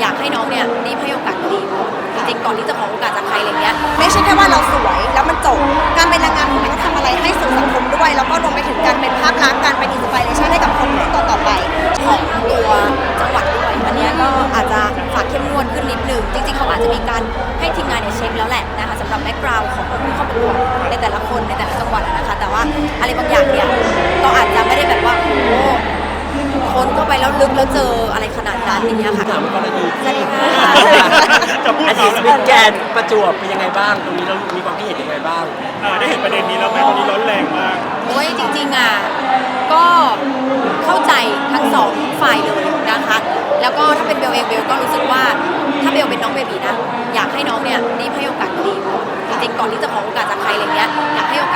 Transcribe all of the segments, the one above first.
อยากให้น้องเนี่ยรีบให้โอกาสตัวเองก่อนจริงๆก่อนที่จะขอโอกาสจากใครอะไรเงี้ยไม่ใช่แค่ว่าเราสวยแล้วมันจบการเป็นนางงามขอมันต้องทำอะไรให้สู่สังคมด้วย แล้วก็รวมไปถึงการเป็นภาพลักษณ์การเป็นอินสปิเรชันให้กับคนรุ่นต่อๆไปของตัวจังหวัดด้วยอันเนี้ยก็อาจจะฝากเข้มงวดขึ้นนิดนึงจริง ๆ เขาอาจจะมีการให้ทีมงานเนี่ยเช็คแล้วแหละนะคะสำหรับแบ็กกราวด์ของผู้เข้าประกวดในแต่ละคนในแต่ละจังหวัดนะคะแต่ว่าอะไรบางอย่างเนี่ยก็อาจจะไม่ได้แบบว่าโอ้ คนเข้าไปแล้วลึกแล้วเจออะไรขนาดนั้นอย่างเงี้ยค่ะถามกรณีสวัสดีค่ะจะพูดอเอาดีตแล้วสมิธแกนประจวบเป็นยังไงบ้าง ตรงนี้เรามีความคิดเห็นยังไงบ้างเออได้เห็นประเด็นนี้แล้วไหมตอนนี้ร้อนแรงมากโอ้ยจริงๆอะก็เข้าใจทั้งสองฝ่ายเลยนะคะแล้วก็ถ้าเป็นเบลเองเบลก็รู้สึกว่าถ้าเบลเป็นน้องเบบีนะอยากให้น้องเนี่ยรีบให้โอกาสตัวเองก่อนจริงๆก่อนที่จะขอโอกาสจากใครอะไรเงี้ยอยากให้โอกาส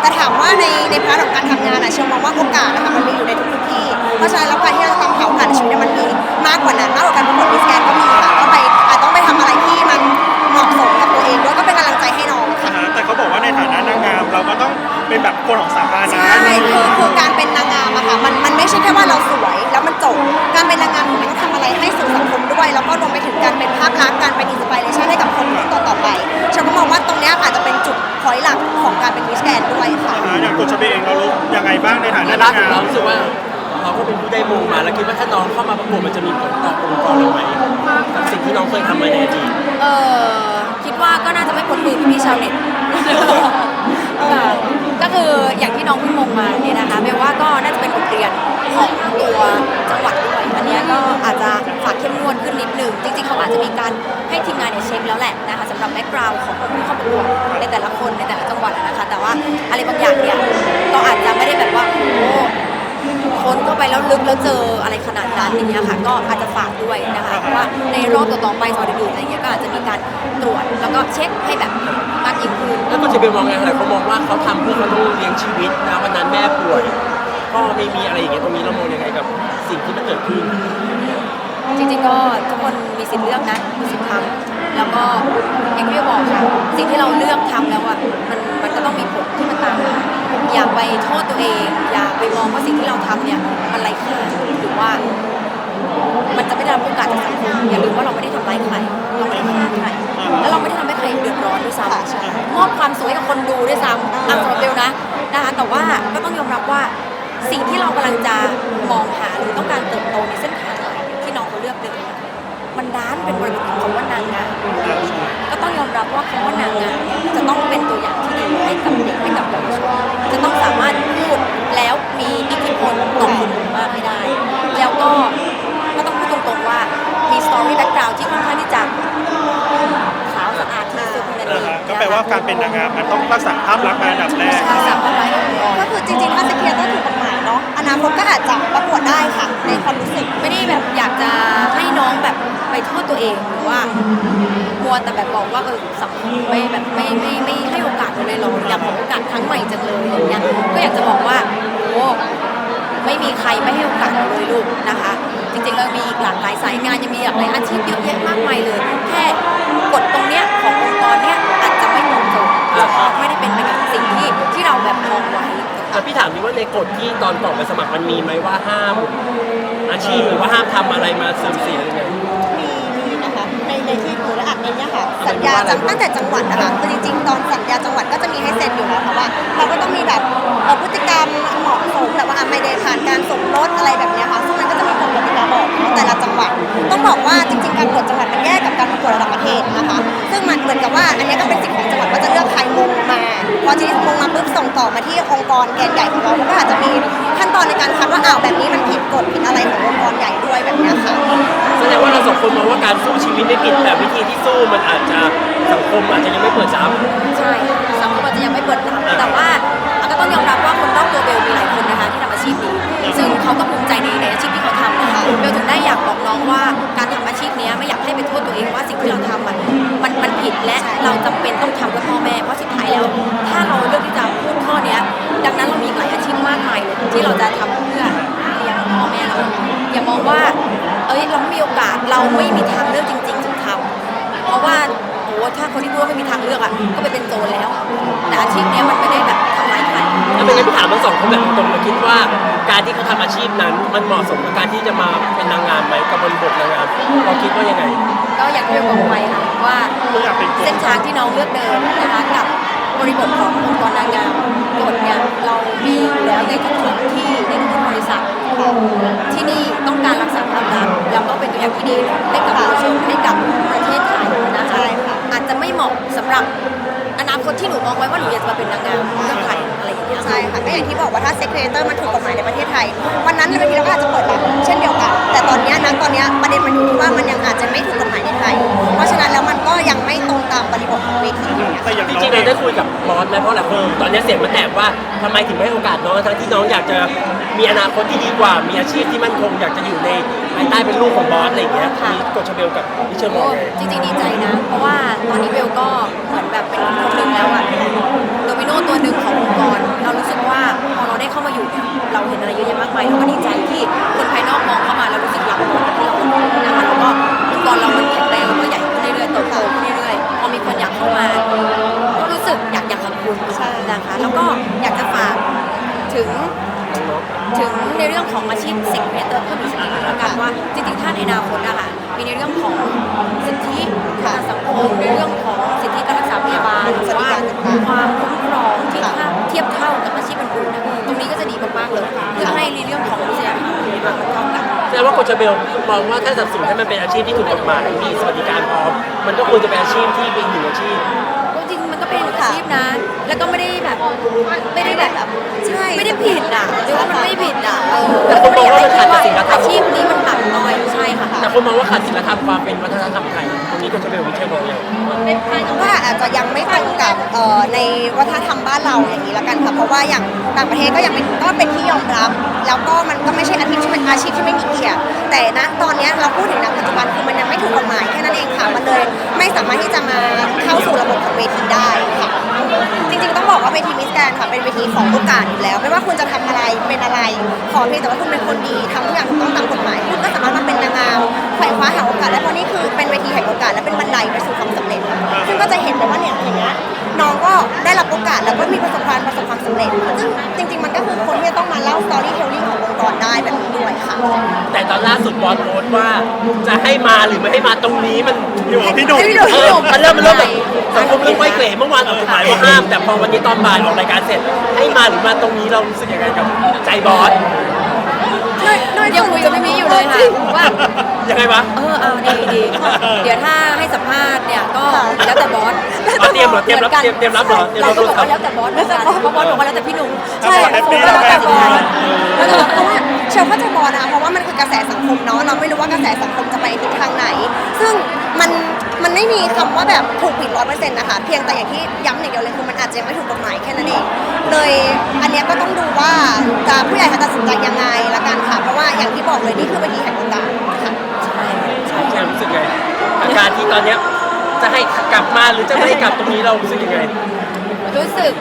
แต่ถามว่าในในพาร์ทของการทำงานอะเชื่อมองว่าโอกาสนะคะมันมีอยู่ในทุกๆที่ เพราะฉะนั้นแล้วการที่เราจะทำหาโอกานชีวิตเนี่ยมันมีมากกว่านั้นมากกว่าการประกวดมิสแกนก็มีค่ะก็ไปอาจต้องไปทำอะไรที่มันเหมาะสมกับตัวเองด้วยก็เป็นกำลังใจให้น้องค่ะ แต่เขาบอกว่าในฐานะนางงามเราก็ต้อง เป็นแบบคนของสาธารณะใช่คือคือการเป็นนางงามอะค่ะมันมันไม่ใช่แค่ว่าเราสวยแล้วมันจบการเป็นนางงามของมันต้องทำอะไรให้สู่สังคมด้วย แล้วก็รวมไปถึงการเป็นภาพลักษณ์การเป็นอินสปิเรชันให้กับคนรุ่นต่อๆไปฉันก็มองว่าตรงเนี้ยอาจจะเป็นจุดพอยต์หลักของการเป็นมิสแกนด้วยค่ะนะฮะอย่างตัวชเบเองเรารู้ยังไงบ้างในฐานะและนาล่างสุดงาเรามรู้สึกว่าเราก็เป็นผู้ได้มงมาแล้วคิดว่าถ้าน้องเข้ามาประกวดมันจะมีผลต่อองค์กรเราไหมกับสิ่งที่น้องเคยทำมาในอดีตเออคิดว่าก็น่าจะไม่พ้นมือพี่ๆชาวเน็ตค่ะ ก็คืออย่างที่น้องเพิ่งมงมาเนี่ยนะคะเบลว่าก็น่าจะเป็นบทเรียนของตัวจังหวัดด้วยอันเนี้ยก็อาจจะฝากเข้มงวดขึ้นนิดนึงจริงๆเขาอาจจะมีการให้ทีมงานเนี่ยเช็คแล้วแหละนะคะสำหรับแบ็กกราวด์ของผู้เข้าประกวดในแต่ละคนในแต่ละจังหวัดอะนะคะ แต่ว่าอะไรบางอย่างเนี่ยก็อาจจะไม่ได้แบบว่าโอ้ คนเข้าไปแล้วลึกแล้วเจออะไรขนาดนั้นอย่างเงี้ยค่ะ ก็อาจจะฝากด้วยนะคะเพราะว่าในรอบต่อๆไปจังหวัดอื่นๆอะไรเงี้ยก็อาจจะมีการตรวจแล้วก็เช็คให้แบบมากยิ่งขึ้น แล้วก็จะเป็นมองไงหลายคนมองว่าเขาทำเพื่อเขาต้องเลี้ยงชีวิตนะวันนั้นแม่ป่วยพ่อไม่มีอะไรอย่างเงี้ยตรงนี้เรามองยังไงกับสิ่งที่มันเกิดขึ้น จริงๆก็ทุกคนมีสิทธิ์เลือกนะมีสิทธิ์ทำแล้วก็อย่างที่พี่บอกค่ะ สิ่งที่เราเลือกทำแล้วอะมันมันก็ต้องมีผลที่มันตามมา อย่าไปโทษตัวเอง อย่าไปมองว่าสิ่งที่เราทำเนี่ยมันไร้ค่าหรือว่า มันจะไม่ได้รับโอกาสจากสังคมอย่าลืมว่าเราไม่ได้ทำร้ายใครเราไม่ได้ฆ่าใครแล้วเราไม่ได้ทำให้ใครเดือดร้อนด้วยซ้ำมอบความสวยกับคนดูด้วยซ้ำอะสำหรับเบลนะนะคะแต่ว่าก็ต้องยอมรับว่าสิ่งที่เรากำลังจะมองหาหรือต้องการเติบโตในเส้นทางใหม่ที่น้องเขาเลือกเดินมันด้านเป็นบริบทของคำว่านางงามก็ต้องยอมรับว่าคำว่านางงามจะต้องเป็นตัวอย่างที่ดีให้กับเด็ก เป็นนางงามมันต้องรักษาภาพลักษณ์เป็นอันดับแรก ใช่สามารถไว้ก็คือจริงๆ ถ้าเซ็กเคเตอร์ถูกกฎหมายเนาะอนาคตก็อาจจะประกวดได้ค่ะ ในความรู้สึก ไม่ได้แบบอยากจะให้น้องแบบไปโทษตัวเองหรือว่ามัวแต่แบบบอกว่าเออสังคมไม่แบบไม่ไม่ไม่ให้โอกาสเราเลยเราอยากขอโอกาสครั้งใหม่จังเลยอะไรเงี้ยก็อยากจะบอกว่าโอ้ไม่มีใครไม่ให้โอกาสเราเลยลูกนะคะ จริงๆเรามีอีกหลากหลายสายงานยังมีหลากหลายอาชีพเยอะแยะมากมายเลย แค่กฎตรงเนี้ย ไม่ได้เป็นไปกับสิ่งที่ที่เราแบบมองไว้แต่พี่ถามดิว่าในกฎที่ตอนกรอกไปสมัครมันมีไหมว่าห้าม อาชีพหรือว่าห้ามทำอะไรมาเสริมสีอะไรเงี้ย มีมีนะคะในในที่หนูได้อ่านในเนี้ยค่ะสัญญาจังตั้งแต่จังหวัดนะคะคือจริงๆตอนสัญญาจังหวัดก็จะมีให้เซ็นอยู่แล้วค่ะว่า เราก็ต้องมีแบบเอ่อพฤติกรรมเหมาะสมแบบว่าอะไม่ได้ผ่านการสมรสอะไรแบบเนี้ยค่ะซึ่งมันก็จะมีกฎกติกาบอกเนาะแต่ละจังหวัดต้องบอกว่าจริง ๆ การประกวดจังหวัดมันแยกกับการประกวดระดับประเทศนะคะ ซึ่งมันเหมือนกับว่าอันเนี้ยก็เป็นสิทธิ์ของ ต่อมาที่องค์กรแกนใหญ่ของเราก็อาจจะมีขั้นตอนในการคัดว่าอ้าวแบบนี้มันผิดกฎผิดอะไรขององค์กรใหญ่ด้วยแบบนี้ค่ะแสดงว่าเราสองคนมองว่าการสู้ชีวิตไม่ผิดแต่วิธีที่สู้มันอาจจะสังคมอาจจะยังไม่เปิดรับ ใช่สังคมอาจจะยังไม่เปิดรับแต่ว่าก็ต้องยอมรับว่าคนรอบตัวเบลมีหลายคนนะคะที่ทำอาชีพ เราไม่มีทางเลือกจริงๆถึงทำเพราะว่าโอ้ถ้าคนที่พูดว่า ไม่มีทางเลือกอะก็ไปเป็นโจรแล้ว แต่อาชีพเนี้ยมันไม่ได้แบบทำร้ายใครแล้วเป็นไงพี่ถามทั้งสองคนแบบตรงๆเลยคิดว่า การที่เขาทำอาชีพนั้น มันเหมาะสมกับการที่จะมาเป็นนางงามไหมกับบริบทนางงามเราคิดว่ายังไง ก็อย่างที่เราบอกไปค่ะว่าไม่อยากเป็นโจรเส้นทางที่น้องเลือกเดินนะคะกับบริบทขององค์กรนางงามกฎเนี่ยเรามีอยู่แล้วในทุกๆที่ อย่างที่บอกว่าถ้าเซ็กเรเตอร์มันถูกกฎหมายในประเทศไทย วันนั้นบางทีเราก็อาจจะเปิดรับเช่นเดียวกัน แต่ตอนนี้นะตอนนี้ประเด็นมันอยู่ที่ว่ามันยังอาจจะไม่ถูกกฎหมายในไทย เพราะฉะนั้นแล้วมันก็ยังไม่ตรงตามบริบทของเวทีอย่างเงี้ย จริงๆเราได้คุยกับบอสไหมเพราะหลายคนตอนนี้เสียงมันแตกว่าทำไมถึงไม่ให้โอกาสน้องทั้งที่น้องอยากจะมีอนาคตที่ดีกว่า มีอาชีพที่มั่นคงอยากจะอยู่ใน ภายใต้เป็นลูกของบอสอะไรอย่างเงี้ยมีกฎชเบลกับมิเชลมอโอ้งไงจริงๆดีใจนะ เพราะว่าตอนนี้เบลก็เหมือนแบบเป็นคนหนึ่งแล้วอะโดมิโนตัวหนึ่งขององค์กรเรารู้สึกว่าพอเราได้เข้ามาอยู่เนี่ยเราเห็นอะไรเยอะแยะมากมายเราก็ดีใจที่คนภายนอกมองเข้ามาแล้วรู้สึกรักองค์กรที่เราเป็นนะคะแล้วก็องค์กรเรามันแเรื่องของอาชีพเซ็กเเตอร์เพิ่มอีกสักนิดนึงแล้วกันว่าจริงๆถ้าในอนาคตอะค่ะมีในเรื่องของสิทธิทางสังคมในเรื่องของสิทธิการรักษาพยาบาลหรือว่าความคุ้มครองที่เทียบเท่ากับอาชีพอื่นๆนะตรงนี้ก็จะดีมากๆเลยเพื่อให้ในเรื่องของมนุษยธรรมมันเท่ากันแสดงว่ากฎชเบลมองว่าถ้าสับสนให้มันเป็นอาชีพที่ถูกกฎหมายมีสวัสดิการพร้อมมันก็ควรจะเป็นอาชีพที่เป็นหนึ่อาชีพ เป็นอาชีพนะแล้วก็ไม่ได้แบบไม่ได้แบบใช่ไม่ได้ผิดอะหรือว่ามันไม่ผิดอะเออแต่คนมองว่ามันขาดแต่ศีลธรรมอาชีพนี้มัน แต่คนมองว่าขาดศีลธรรมความเป็นวัฒนธรรมไทยตรงนี้กฎชเบลมิเชลมองยังไงว่าอาจจะยังไม่ตรงกับในวัฒนธรรมบ้านเราอย่างนี้ละกันค่ะเพราะว่าอย่างต่างประเทศก็ยังเป็นก็เป็นที่ยอมรับ แล้วก็มันก็ไม่ใช่อาชีพที่เป็นอาชีพที่ไม่มีเกียรติแต่ณตอนนี้เราพูดถึงณปัจจุบันคือมันยังไม่ถูกกฎหมายแค่นั้นเองค่ะมันเลยไม่สามารถที่จะมาเข้าสู่ระบบของเวทีได้ค่ะจริงๆต้องบอกว่าเวทีมิสแกรนค่ะเป็นเวทีของโอกาสอยู่แล้ว ไม่ว่าคุณจะทำอะไรเป็นอะไรขอเพียงแต่ว่าคุณเป็นคนดีทำทุกอย่างถูกต้องตามกฎหมายคุณก็สามารถ คว้าหาโอกาสได้เพราะนี่คือเป็นเวทีแห่งโอกาสและเป็นบันไดไปสู่ความสำเร็จ ซึ่งก็จะเห็นเลยว่าเนี่ยอย่างเงี้ยน้องก็ได้รับโอกาสแล้วก็มีประสบการณ์ประสบความสำเร็จซึ่งจริง ๆ มันก็คือคนที่จะต้องมาเล่าสตอรี่เทลลิ่งขององค์กรได้แบบนี้ด้วยค่ะแต่ตอนล่าสุดบอสโพสต์ว่าจะให้มาหรือไม่ให้มาตรงนี้มันอยู่กับพี่หนุ่มให้พี่หนุ่ม เออมันเริ่มมันเริ่มแบบสังคมเริ่มไขว้เขวเมื่อวานออกกฎหมายว่าห้ามแต่พอวันนี้ตอนบ่ายออกรายการเสร็จ ให้มาหรือมาตรงนี้เรารู้สึกยังไงกับใจบอส ยังคุยกับพี่มิอยู่เลยค่ะว่ายังไงวะ เออเอาดีดีเดี๋ยวถ้าให้สัมภาษณ์เนี่ยก็แล้วแต่บอสเอาเตรียมเหรอเตรียมรับเตรียมเตรียมรับเหรอเตรียมเรารับก็โทรบอกศัพว่าท์แล้วแต่บอสเหมือนกันเพราะบอสบอกว่าแล้วแต่พี่หนุ่มใช่แฮปปี้แล้วแต่บอลแฮปปี้แล้วก็เพราะว่าเชื่อว่าจะบอลนะเพราะว่ามันคือกระแสสังคมเนาะเราไม่รู้ว่ากระแสสังคมจะไปทิศทางไหน ซึ่งมัน มันไม่มีคำว่าแบบถูกผิดร้อยเปอร์เซ็นต์นะคะ เพียงแต่อย่างที่ย้ำอย่างเดียวเลยคือมันอาจจะยังไม่ถูกกฎหมายแค่นั้นเอง เลยอันเนี้ยก็ต้องดูว่าจะผู้ใหญ่จะตัดสินใจยังไงละกันค่ะ เพราะว่าอย่างที่บอกเลยนี่คือเวทีแห่งโอกาสค่ะ ใช่ใช่รู้สึกไงอาการที่ตอนเนี้ยจะให้กลับมาหรือจะไม่ให้กลับตรงนี้เรารู้สึกยังไง รู้สึก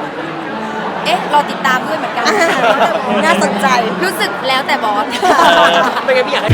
เอ๊ะ เราติดตามด้วยเหมือนกัน น่าสนใจ รู้สึกแล้วแต่บอสเออไม่งั้นพี่อยากให้